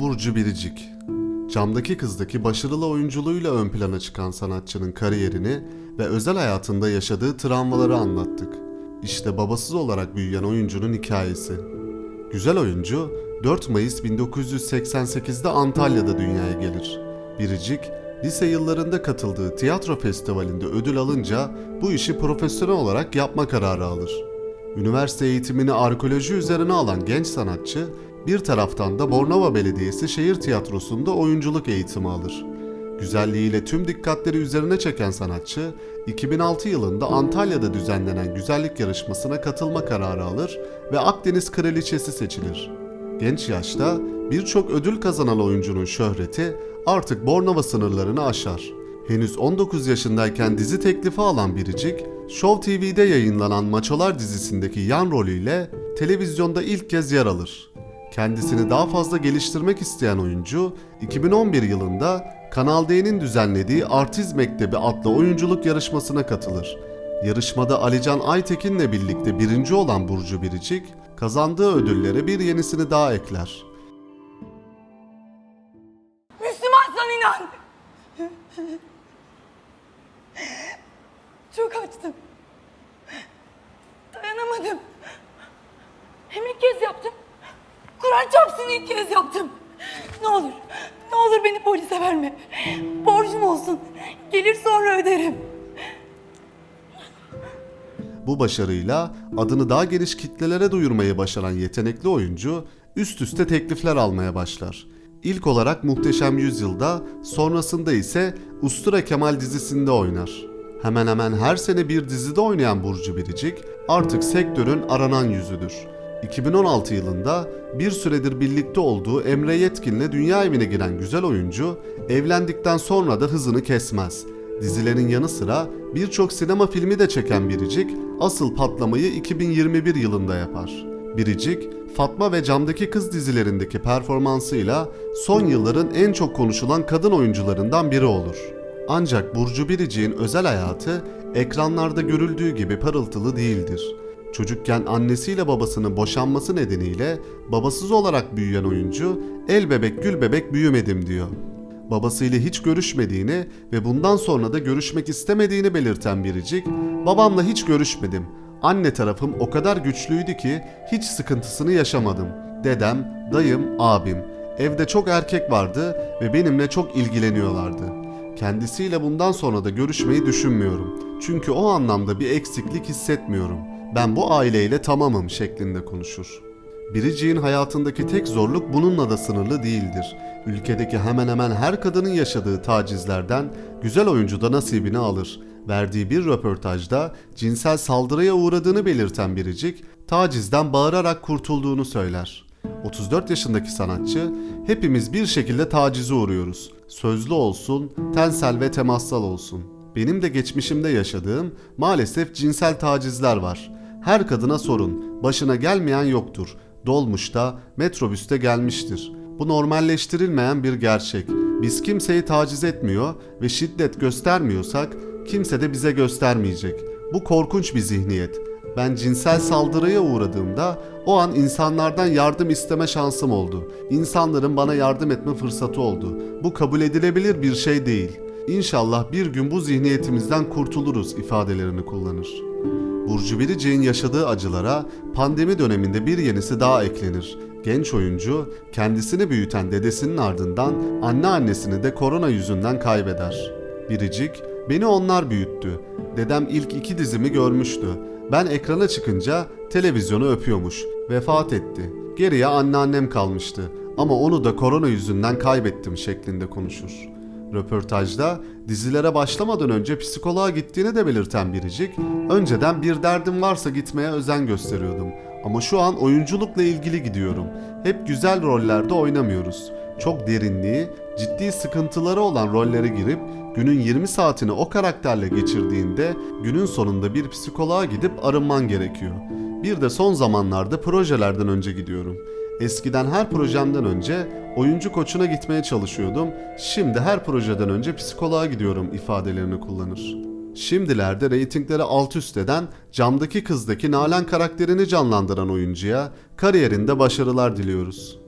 Burcu Biricik Camdaki kızdaki başarılı oyunculuğuyla ön plana çıkan sanatçının kariyerini ve özel hayatında yaşadığı travmaları anlattık. İşte babasız olarak büyüyen oyuncunun hikayesi. Güzel oyuncu 4 Mayıs 1988'de Antalya'da dünyaya gelir. Biricik, lise yıllarında katıldığı tiyatro festivalinde ödül alınca bu işi profesyonel olarak yapma kararı alır. Üniversite eğitimini arkeoloji üzerine alan genç sanatçı, bir taraftan da Bornova Belediyesi Şehir Tiyatrosu'nda oyunculuk eğitimi alır. Güzelliğiyle tüm dikkatleri üzerine çeken sanatçı, 2006 yılında Antalya'da düzenlenen güzellik yarışmasına katılma kararı alır ve Akdeniz Kraliçesi seçilir. Genç yaşta birçok ödül kazanan oyuncunun şöhreti artık Bornova sınırlarını aşar. Henüz 19 yaşındayken dizi teklifi alan Biricik, Show TV'de yayınlanan Maçolar dizisindeki yan rolüyle televizyonda ilk kez yer alır. Kendisini daha fazla geliştirmek isteyen oyuncu, 2011 yılında Kanal D'nin düzenlediği Artiz Mektebi adlı oyunculuk yarışmasına katılır. Yarışmada Alican Aytekin'le birlikte birinci olan Burcu Biricik, kazandığı ödüllere bir yenisini daha ekler. Müslümansan inan. Çok açtım. Dayanamadım. Hem ilk kez yaptım. Kur'an çarpsın ilk kez yaptım. Ne olur, ne olur beni polise verme. Borcum olsun. Gelir sonra öderim. Bu başarıyla adını daha geniş kitlelere duyurmayı başaran yetenekli oyuncu üst üste teklifler almaya başlar. İlk olarak Muhteşem Yüzyıl'da, sonrasında ise Ustura Kemal dizisinde oynar. Hemen hemen her sene bir dizide oynayan Burcu Biricik artık sektörün aranan yüzüdür. 2016 yılında bir süredir birlikte olduğu Emre Yetkin'le dünya evine giren güzel oyuncu, evlendikten sonra da hızını kesmez. Dizilerin yanı sıra birçok sinema filmi de çeken Biricik, asıl patlamayı 2021 yılında yapar. Biricik, Fatma ve Camdaki Kız dizilerindeki performansıyla son yılların en çok konuşulan kadın oyuncularından biri olur. Ancak Burcu Biricik'in özel hayatı ekranlarda görüldüğü gibi parıltılı değildir. Çocukken annesiyle babasının boşanması nedeniyle babasız olarak büyüyen oyuncu el bebek gül bebek büyümedim diyor babasıyla hiç görüşmediğini ve bundan sonra da görüşmek istemediğini belirten Biricik, babamla hiç görüşmedim. Anne tarafım o kadar güçlüydü ki hiç sıkıntısını yaşamadım. Dedem, dayım, abim. Evde çok erkek vardı ve benimle çok ilgileniyorlardı. Kendisiyle bundan sonra da görüşmeyi düşünmüyorum. Çünkü o anlamda bir eksiklik hissetmiyorum. Ben bu aileyle tamamım şeklinde konuşur. Biricik'in hayatındaki tek zorluk bununla da sınırlı değildir. Ülkedeki hemen hemen her kadının yaşadığı tacizlerden güzel oyuncu da nasibini alır. Verdiği bir röportajda cinsel saldırıya uğradığını belirten Biricik, tacizden bağırarak kurtulduğunu söyler. 34 yaşındaki sanatçı, hepimiz bir şekilde tacize uğruyoruz. Sözlü olsun, tensel ve temassal olsun. Benim de geçmişimde yaşadığım maalesef cinsel tacizler var. Her kadına sorun, başına gelmeyen yoktur. Dolmuşta, metrobüste gelmiştir. Bu normalleştirilmeyen bir gerçek. Biz kimseyi taciz etmiyor ve şiddet göstermiyorsak kimse de bize göstermeyecek. Bu korkunç bir zihniyet. Ben cinsel saldırıya uğradığımda o an insanlardan yardım isteme şansım oldu. İnsanların bana yardım etme fırsatı oldu. Bu kabul edilebilir bir şey değil. İnşallah bir gün bu zihniyetimizden kurtuluruz ifadelerini kullanır. Burcu Biricik'in yaşadığı acılara pandemi döneminde bir yenisi daha eklenir. Genç oyuncu kendisini büyüten dedesinin ardından anneannesini de korona yüzünden kaybeder. Biricik, beni onlar büyüttü. Dedem ilk iki dizimi görmüştü. Ben ekrana çıkınca televizyonu öpüyormuş. Vefat etti. Geriye anneannem kalmıştı. Ama onu da korona yüzünden kaybettim şeklinde konuşur. Röportajda dizilere başlamadan önce psikoloğa gittiğini de belirten Biricik, önceden bir derdim varsa gitmeye özen gösteriyordum. Ama şu an oyunculukla ilgili gidiyorum. Hep güzel rollerde oynamıyoruz. Çok derinliği, ciddi sıkıntıları olan rollere girip günün 20 saatini o karakterle geçirdiğinde günün sonunda bir psikoloğa gidip arınman gerekiyor. Bir de son zamanlarda projelerden önce gidiyorum. Eskiden her projemden önce oyuncu koçuna gitmeye çalışıyordum. Şimdi her projeden önce psikoloğa gidiyorum ifadelerini kullanır. Şimdilerde reytingleri alt üst eden camdaki kızdaki Nalan karakterini canlandıran oyuncuya kariyerinde başarılar diliyoruz.